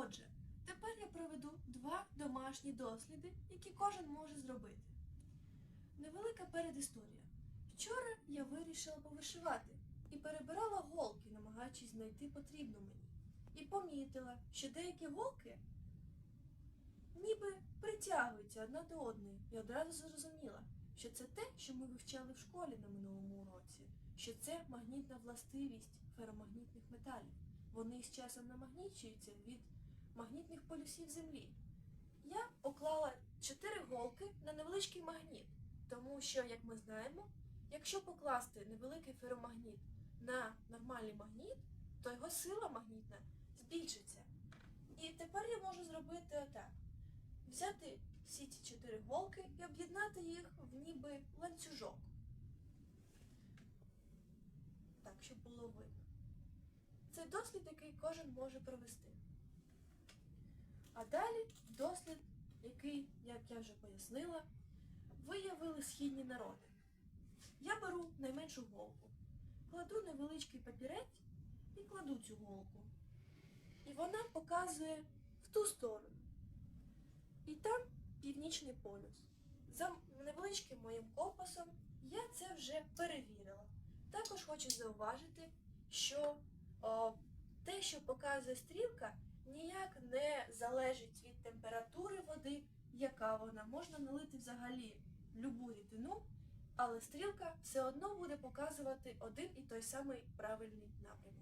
Отже, тепер я проведу два домашні досліди, які кожен може зробити. Невелика передісторія. Вчора я вирішила повишивати і перебирала голки, намагаючись знайти потрібну мені. І помітила, що деякі голки ніби притягуються одна до одної, і одразу зрозуміла, що це те, що ми вивчали в школі на минулому уроці, що це магнітна властивість феромагнітних металів. Вони з часом намагнічуються від магнітних полюсів Землі. Я поклала чотири голки на невеличкий магніт, тому що, як ми знаємо, якщо покласти невеликий феромагніт на нормальний магніт, то його сила магнітна збільшиться. І тепер я можу зробити отак: взяти всі ці чотири голки і об'єднати їх в ніби ланцюжок. Так, щоб було видно. Це дослід, який кожен може провести. А далі дослід, який, як я вже пояснила, виявили східні народи. Я беру найменшу голку, кладу невеличкий папірець і кладу цю голку. І вона показує в ту сторону. І там північний полюс. За невеличким моїм компасом я це вже перевірила. Також хочу зауважити, що о, те, що показує стрілка, ніяк не залежить від температури води, яка вона. Можна налити взагалі любу рідину, але стрілка все одно буде показувати один і той самий правильний напрямок.